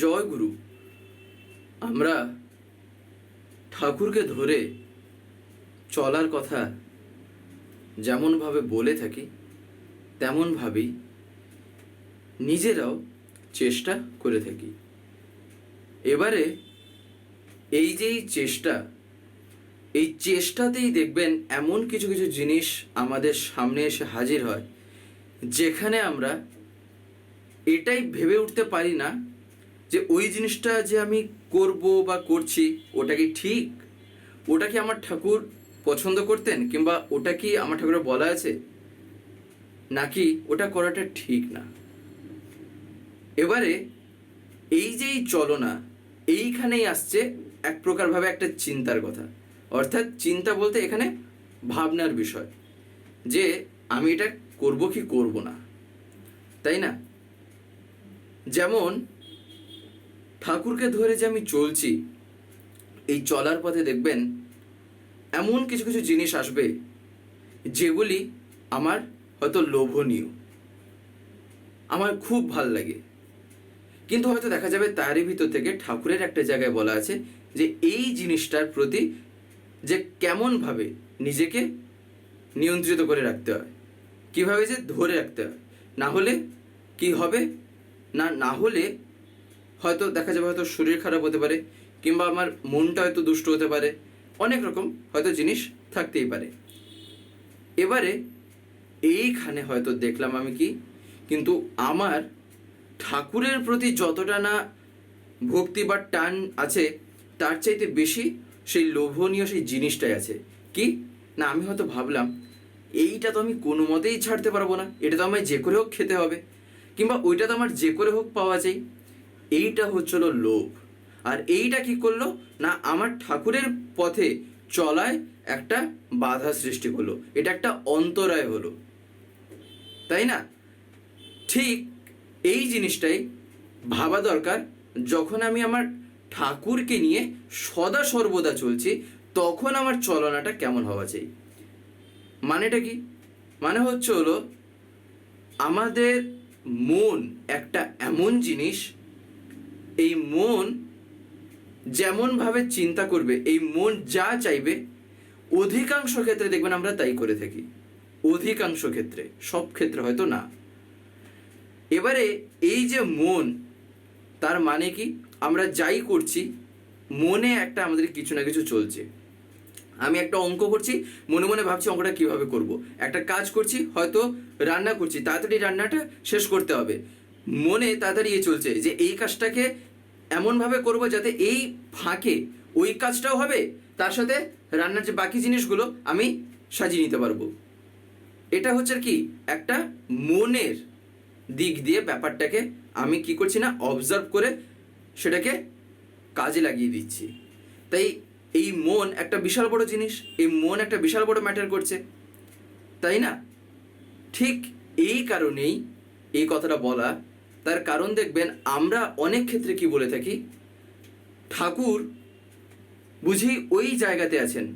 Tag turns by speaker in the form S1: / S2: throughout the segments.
S1: জয় গুরু। আমরা ঠাকুরকে ধরে চলার কথা যেমনভাবে বলে থাকি, তেমনভাবেই নিজেরাও চেষ্টা করে থাকি। এবারে এই যে চেষ্টা, এই চেষ্টাতেই দেখবেন এমন কিছু কিছু জিনিস আমাদের সামনে এসে হাজির হয়, যেখানে আমরা এটাই ভেবে উঠতে পারি না যে ওই জিনিসটা যে আমি করব বা করছি, ওটা কি ঠিক? ওটা কি আমার ঠাকুর পছন্দ করতেন কিংবা ওটা কি আমার ঠাকুরের বলা আছে? নাকি ওটা করাটা ঠিক না? এবারে এই যে এই চলনা, এইখানেই আসছে এক প্রকারভাবে একটা চিন্তার কথা। অর্থাৎ চিন্তা বলতে এখানে ভাবনার বিষয়। যে আমি এটা করব কি করব না? তাই না? যেমন ঠাকুরকে ধরে যে আমি চলছি, এই চলার পথে দেখবেন এমন কিছু কিছু জিনিস আসবে যেগুলি আমার হয়তো লোভনীয়, আমার খুব ভালো লাগে। কিন্তু হয়তো দেখা যাবে তারই ভিতর থেকে ঠাকুরের একটা জায়গায় বলা আছে যে এই জিনিসটার প্রতি যে কেমনভাবে নিজেকে নিয়ন্ত্রিত করে রাখতে হয়, কীভাবে যে ধরে রাখতে হয়, না হলে কি হবে, না না হলে হয়তো দেখা যাবে হয়তো শরীর খারাপ হতে পারে, কিংবা আমার মনটা হয়তো দুষ্ট হতে পারে, অনেক রকম হয়তো জিনিস থাকতেই পারে। এবারে এইখানে হয়তো দেখলাম আমি কি, কিন্তু আমার ঠাকুরের প্রতি যতটা না ভক্তি বা টান আছে, তার চাইতে বেশি সেই লোভনীয় সেই জিনিসটাই আছে। কি? না, আমি হয়তো ভাবলাম, এইটা তো আমি কোনো মতেই ছাড়তে পারব না, এটা তো আমায় যে করে হোক খেতে হবে, কিংবা ওইটা তো আমার যে করে হোক পাওয়া যায় এইটা হচ্ছিল লোভ। আর এইটা কি করল? না, আমার ঠাকুরের পথে চলায় একটা বাধা সৃষ্টি হলো। এটা একটা অন্তরায় হলো। তাই না? ঠিক এই জিনিসটাই ভাবা দরকার। যখন আমি আমার ঠাকুরকে নিয়ে সদা সর্বদা চলছি, তখন আমার চলনাটা কেমন হওয়া চাই? মানেটা কি? মানে হচ্ছে হলো, আমাদের মন একটা এমন জিনিস এই মন যেমনভাবে চিন্তা করবে, এই মন যা চাইবে, অধিকাংশ ক্ষেত্রে দেখবেন আমরা তাই করে থাকি। অধিকাংশ ক্ষেত্রে, সব ক্ষেত্রে হয়তো না। এবারে এই যে মন, তার মানে কি? আমরা যাই করছি, মনে একটা আমাদের কিছু না কিছু চলছে। আমি একটা অঙ্ক করছি, মনে মনে ভাবছি অঙ্কটা কীভাবে করব। একটা কাজ করছি, হয়তো রান্না করছি, তাড়াতাড়ি রান্নাটা শেষ করতে হবে। মনে তাড়াতাড়ি চলছে যে এই কাজটাকে এমনভাবে করব যাতে এই ফাঁকে ওই কাজটাও হবে, তার সাথে রান্নার যে বাকি জিনিসগুলো আমি সাজিয়ে নিতে পারব। এটা হচ্ছে কি, একটা মনের দিক দিয়ে ব্যাপারটাকে আমি কি করছি না অবজার্ভ করে সেটাকে কাজে লাগিয়ে দিচ্ছি। তাই এই মন একটা বিশাল বড় জিনিস, এই মন একটা বিশাল বড় ম্যাটার করছে। তাই না? ঠিক এই কারণেই এই কথাটা বলা তার কারণ দেখবেন, আমরা অনেক ক্ষেত্রে কি বলে থাকি, ঠাকুর বুঝি ওই জায়গাতে আছেন।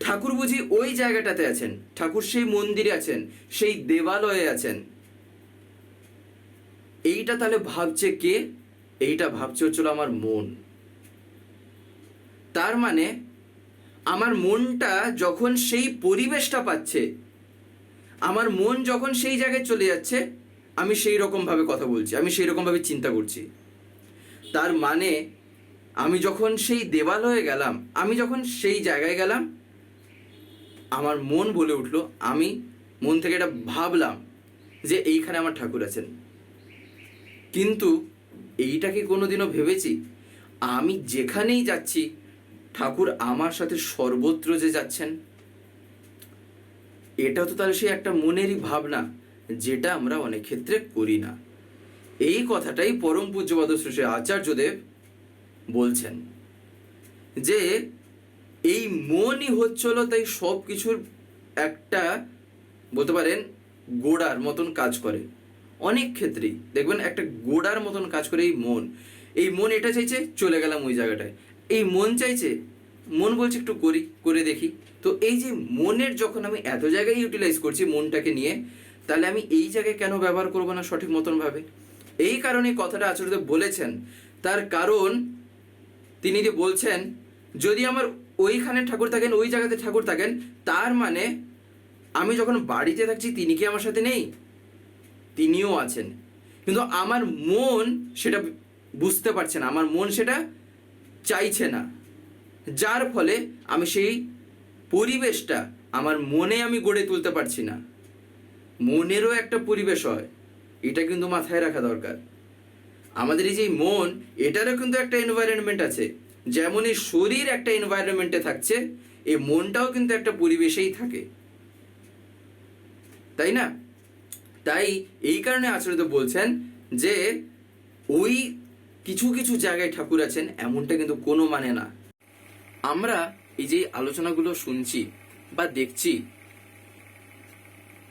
S1: ঠাকুর বুঝি ওই জায়গাটাতে আছেন। ঠাকুর সেই মন্দিরে আছেন, সেই দেবালয়ে আছেন। এইটা তাহলে ভাবছে কে? এইটা ভাবছে হচ্ছিল আমার মন। তার মানে আমার মনটা যখন সেই পরিবেশটা পাচ্ছে, আমার মন যখন সেই জায়গায় চলে যাচ্ছে আমি সেই রকমভাবে কথা বলছি, আমি সেই রকমভাবে চিন্তা করছি। তার মানে আমি যখন সেই দেবালয়ে গেলাম, আমি যখন সেই জায়গায় গেলাম, আমার মন বলে উঠল, আমি মন থেকে এটা ভাবলাম যে এইখানে আমার ঠাকুর আছেন। কিন্তু এইটা কি কোনোদিনও ভেবেছি? আমি যেখানেই যাচ্ছি, ঠাকুর আমার সাথে সর্বত্র যে যাচ্ছেন এটা তো তাহলে সেই একটা মনেরই ভাবনা। যেটা আমরা অনেক ক্ষেত্রে করি না। এই কথাটাই পরম পূজ্যপাদ শ্রী আচার্যদেব বলছেন যে, এই মনই হচ্ছিল তাই সব কিছুর একটা বলতে পারেন গোড়ার মতন কাজ করে। অনেক ক্ষেত্রেই। দেখবেন একটা গোড়ার মতন কাজ করে এই মন। এই মন এটা চাইছে, চলে গেলাম ওই জায়গাটায়। এই মন চাইছে, মন বলছে একটু করি, করে দেখি। তো এই যে মনের যখন আমি এত জায়গায় ইউটিলাইজ করছি মনটাকে নিয়ে তাহলে আমি এই জায়গায় কেন ব্যবহার করব না সঠিক মতন ভাবে? এই কারণে কথাটা আচরিত বলেছেন। তার কারণ তিনি যে বলছেন, যদি আমার ওইখানে ঠাকুর থাকেন, ওই জায়গাতে ঠাকুর থাকেন, তার মানে আমি যখন বাড়িতে থাকছি, তিনি কি আমার সাথে নেই? তিনিও আছেন। কিন্তু আমার মন সেটা বুঝতে পারছে না। আমার মন সেটা চাইছে না। যার ফলে আমি সেই পরিবেশটা, আমার মনে আমি গড়ে তুলতে পারছি না। মনেরও একটা পরিবেশ হয়। এটা কিন্তু মাথায় রাখা দরকার। আমাদের এই যে মন, এটারও কিন্তু একটা এনভায়রনমেন্ট আছে। যেমন এই শরীর একটা এনভায়রনমেন্টে থাকছে, এই মনটাও কিন্তু একটা পরিবেশেই থাকে। তাই না? তাই এই কারণে আচার্য বলছেন যে, ওই কিছু কিছু জায়গায় ঠাকুর আছেন, এমনটা কিন্তু কোনো মানে না। আমরা এই যে আলোচনাগুলো শুনছি বা দেখছি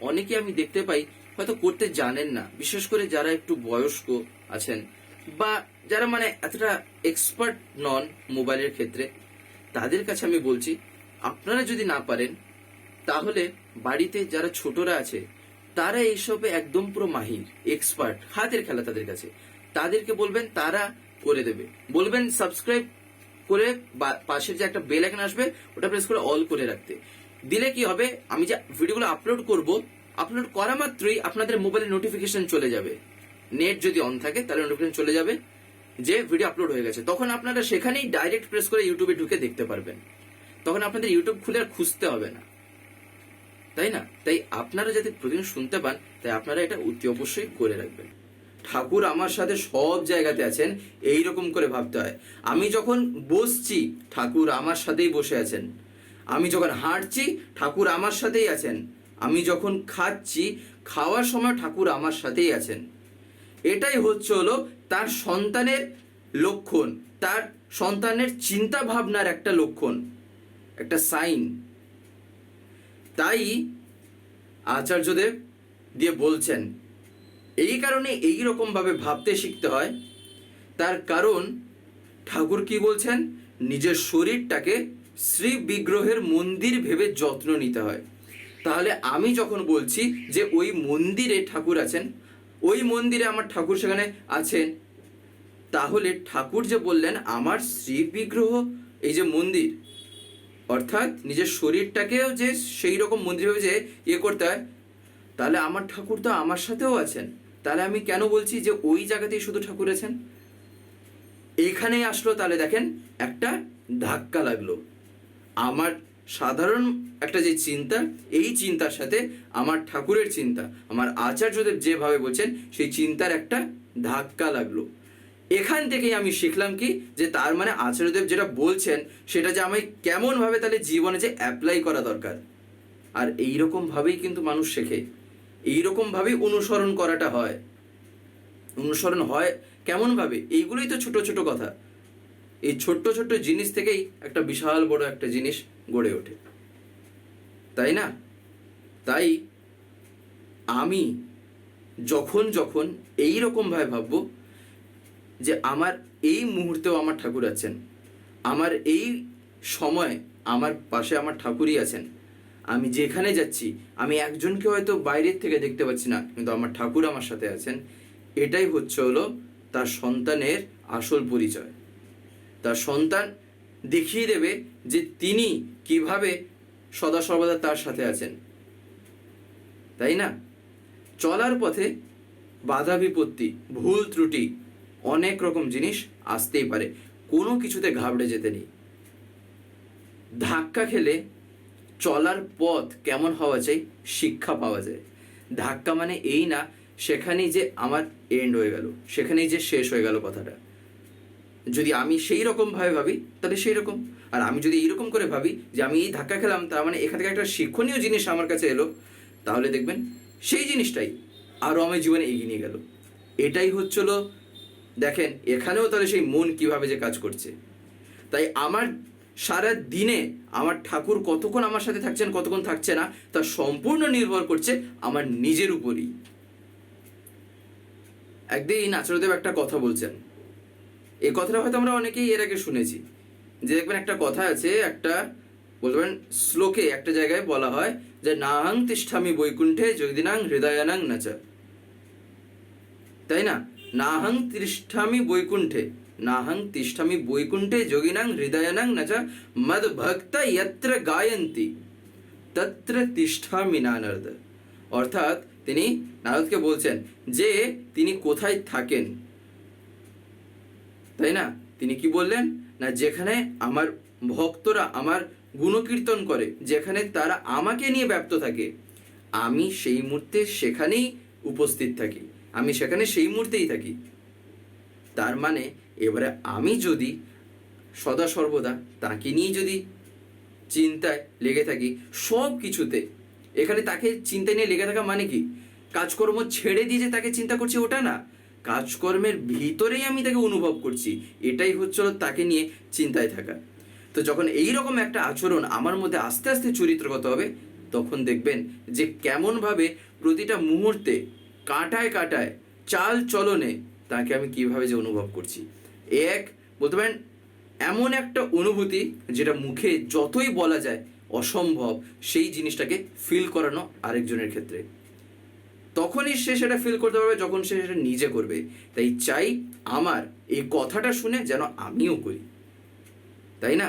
S1: অনেকে আমি দেখতে পাই হয়তো করতে জানেন না, বিশেষ করে যারা একটু বয়স্ক আছেন বা যারা মানে এতটা এক্সপার্ট নন মোবাইলের ক্ষেত্রে, তাদের কাছে আমি বলছি, আপনারা যদি না পারেন, তাহলে বাড়িতে যারা ছোটরা আছে, তারা এইসবে একদম পুরো মাহির এক্সপার্ট হাতের খেলা তাদের কাছে। তাদেরকে বলবেন, তারা করে দেবে। বলবেন সাবস্ক্রাইব করে পাশের যে একটা বেল আইকন আসবে, ওটা প্রেস করে অল করে রাখতে। দিলে কি হবে? আমি যে ভিডিওগুলো আপলোড করব আপলোড করা মাত্রই আপনাদের মোবাইলে নোটিফিকেশন চলে যাবে। নেট যদি অন থাকে, তাহলে নোটিফিকেশন চলে যাবে যে ভিডিও আপলোড হয়ে গেছে। তখন আপনারা সেখানেই ডাইরেক্ট প্রেস করে ইউটিউবে ঢুকে দেখতে পারবেন। তখন আপনাদের ইউটিউব খুলে আর খুঁজতে হবে না। তাই না? তাই আপনারা যাতে প্রতিদিন শুনতে পান, তাই আপনারা এটা অতি অবশ্যই করে রাখবেন। ঠাকুর আমার সাথে সব জায়গাতে আছেন এই রকম করে ভাবতে হয়। আমি যখন বসছি, ঠাকুর আমার সাথেই বসে আছেন। আমি যখন হাঁটছি, ঠাকুর আমার সাথেই আছেন। আমি যখন খাচ্ছি, খাওয়ার সময় ঠাকুর আমার সাথেই আছেন। এটাই হচ্ছে হলো তার সন্তানের লক্ষণ, তার সন্তানের চিন্তা ভাবনার একটা লক্ষণ, একটা সাইন। তাই আচার্যদেব দিয়ে বলছেন, এই কারণে এই রকম ভাবে ভাবতে শিখতে হয়। তার কারণ ঠাকুর কি বলছেন? নিজের শরীরটাকে শ্রী বিগ্রহের মন্দির ভেবে যত্ন নিতে হয়। তাহলে আমি যখন বলছি যে ওই মন্দিরে ঠাকুর আছেন, ওই মন্দিরে আমার ঠাকুর সেখানে আছেন, তাহলে ঠাকুর যে বললেন, আমার শ্রী বিগ্রহ এই যে মন্দির, অর্থাৎ নিজের শরীরটাকেও যে সেই রকম মন্দির ভেবে যে ইয়ে করতে হয়, তাহলে আমার ঠাকুর তো আমার সাথেও আছেন। তাহলে আমি কেন বলছি যে ওই জায়গাতেই শুধু ঠাকুর আছেন? এখানেই আসলো তাহলে দেখেন, একটা ধাক্কা লাগল। আমার সাধারণ একটা যে চিন্তা, এই চিন্তার সাথে আমার ঠাকুরের চিন্তা, আমার আচার্যদেব যেভাবে বলছেন, সেই চিন্তার একটা ধাক্কা লাগল। এখান থেকেই আমি শিখলাম কি, যে তার মানে আচার্যদেব যেটা বলছেন, সেটা যে আমি কেমনভাবে তাহলে জীবনে যে অ্যাপ্লাই করা দরকার। আর এইরকম ভাবেই কিন্তু মানুষ শেখে। এইরকম ভাবেই অনুসরণ করাটা হয়। অনুসরণ হয় কেমন ভাবে এইগুলোই তো ছোট ছোট কথা। এই ছোট্ট ছোট্ট জিনিস থেকেই একটা বিশাল বড় একটা জিনিস গড়ে ওঠে। তাই না? তাই আমি যখন যখন এই রকম ভাবে ভাববো যে আমার এই মুহূর্তেও আমার ঠাকুর আছেন, আমার এই সময় আমার পাশে আমার ঠাকুরই আছেন, আমি যেখানে যাচ্ছি, আমি একজনকে হয়তো বাইরের থেকে দেখতে পাচ্ছি না, কিন্তু আমার ঠাকুর আমার সাথে আছেন, এটাই হচ্ছে হলো তার সন্তানের আসল পরিচয়। তার সন্তান দেখিয়ে দেবে যে তিনি কীভাবে সদা সর্বদা তার সাথে আছেন। তাই না? চলার পথে বাধা বিপত্তি, ভুল ত্রুটি, অনেক রকম জিনিস আসতেই পারে। কোনো কিছুতে ঘাবড়ে যেতে নেই। ধাক্কা খেলে চলার পথ কেমন হওয়া চাই? শিক্ষা পাওয়া যায়। ধাক্কা মানে এই না, সেখানেই যে আমার এন্ড হয়ে গেল, সেখানেই যে শেষ হয়ে গেল কথাটা। যদি আমি সেই রকম ভাবে, তাহলে সেই রকম আর আমি যদি এইরকম করে ভাবি যে আমি এই ধাক্কা খেলাম, তার মানে এখান থেকে একটা শিক্ষণীয় জিনিস আমার কাছে এলো, তাহলে দেখবেন সেই জিনিসটাই আরও আমার জীবনে এগিয়ে নিয়ে গেল। এটাই হচ্ছিল, দেখেন, এখানেও তাহলে সেই মন কীভাবে যে কাজ করছে। তাই আমার সারা দিনে আমার ঠাকুর কতক্ষণ আমার সাথে থাকছেন, কতক্ষণ থাকছে না, তা সম্পূর্ণ নির্ভর করছে আমার নিজের উপরই। একদিন আচার্যদেব একটা কথা বলছেন এই কথাটা হয়তো আমরা অনেকেই এর আগে শুনেছি। যে দেখবেন একটা কথা আছে, একটা বলতে পারেন শ্লোকে একটা জায়গায় বলা হয় যে, নাহাং তিষ্ঠামি বৈকুণ্ঠে যদিনাং হৃদয়ানাং নাচা। তাই না? নাহাং তিষ্ঠামি বৈকুণ্ঠে, নাহাং তিষ্ঠামি বৈকুণ্ঠে যোগিনাং হৃদয়ানাং নাচা মদ ভক্ত যত্র গায়ন্তি, তত্র তিষ্ঠামি নানর্দ। অর্থাৎ তিনি নারদকে বলছেন যে, তিনি কোথায় থাকেন? তাই না? তিনি কি বললেন? না, যেখানে আমার ভক্তরা আমার গুণকীর্তন করে, যেখানে তারা আমাকে নিয়ে ব্যপ্ত থাকে, আমি সেই মুহূর্তে সেখানেই উপস্থিত থাকি। আমি সেখানে সেই মুহূর্তেই থাকি। তার মানে এবারে আমি যদি সদা সর্বদা তাকে নিয়ে যদি চিন্তায় লেগে থাকি, সব কিছুতে, এখানে তাকে চিন্তা নিয়ে লেগে থাকা মানে কি? কাজকর্ম ছেড়ে দিয়ে যে তাকে চিন্তা করছি ওটা না। কাজকর্মের ভিতরেই আমি তাকে অনুভব করছি। এটাই হচ্ছিল তাকে নিয়ে চিন্তায় থাকা। তো যখন এই রকম একটা আচরণ আমার মধ্যে আস্তে আস্তে চরিত্রগত হবে, তখন দেখবেন যে কেমনভাবে প্রতিটা মুহূর্তে কাটায় কাটায়, চাল চলনে তাকে আমি কীভাবে যে অনুভব করছি। এক, বলতে পারেন, এমন একটা অনুভূতি যেটা মুখে যতই বলা যায় অসম্ভব, সেই জিনিসটাকে ফিল করানো আরেকজনের ক্ষেত্রে। তখনই সে সেটা ফিল করতে পারবে যখন সে সেটা নিজে করবে। তাই চাই আমার এই কথাটা শুনে যেন আমিও করি। তাই না?